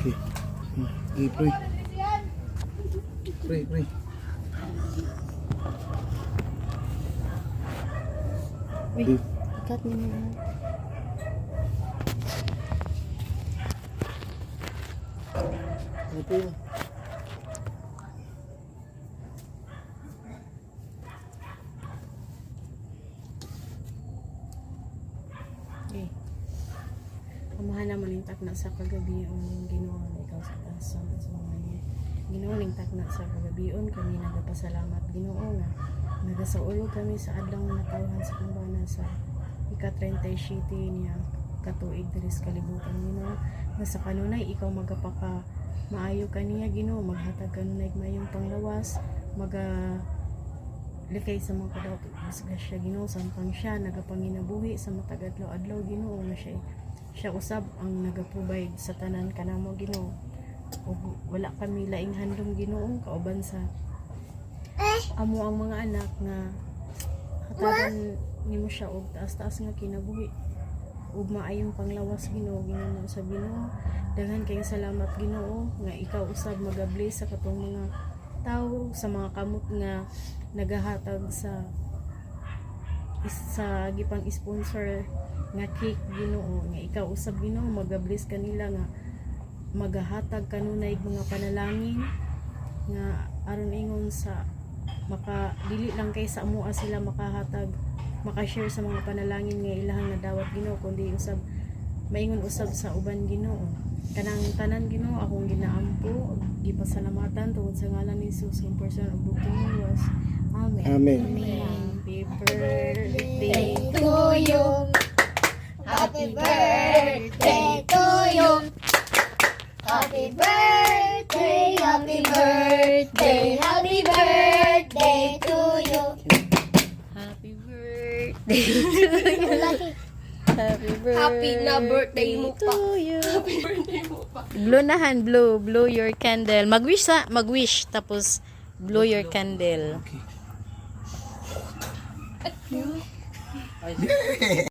Hmm. Okay, pray. Pray, pray. Uy, ikat mo na. Mo. Amahan naman yung takna sa kagabi ang ginawa na ikaw sa taas sa sa mga niya. Ginawa ng takna sa kagabion kami nagapasalamat Ginoo nga nagasaulog kami sa adlang natawhan sa kumbana sa ika-37 niya. Katuig diri kalibutan Ginoo nga sa kanunay ikaw magapaka maayo kaniya Ginoo maghatag kanunay mayong panglawas maga likay sa mga kadawat disgrasya Ginoo samtang siya nagapanginabuhi sa matag adlaw-adlaw Ginoo nga siya siya usab ang nagaprovide sa tanan kanamo Ginoo. Wala kami laing handom Ginoo kauban sa amo ang mga anak nga hatagan nimo siya og taas-taas nga kinabuhi. Ug maayong panglawas Ginoo Ginoo sa Ginoo daghan kayong salamat Ginoo nga ikaw usab magabless sa katong mga tao sa mga kamot nga nagahatag sa sa gipang sponsor nga cake Ginoo. Nga ikaw usab Ginoo magabless kanila nga magahatag kanunay mga panalangin. Nga aron ingon sa maka dili lang kay sa amoa sila makahatag makashare sa mga panalangin nga ilahang nadawat Ginoo kundi usab maingon usab sa uban Ginoo. Kanang tanan Ginoo akong ginaampo gipasalamatan tungod sa ngalan ni Jesus ng person ug bukong luwas amen. Amen. happy birthday to you. Happy birthday, happy birthday, happy birthday to you. happy birthday happy birthday Happy na birthday mo pa. to you. Blow nahan blow blow your candle. Magwish sa magwish tapos blow your candle. Okay.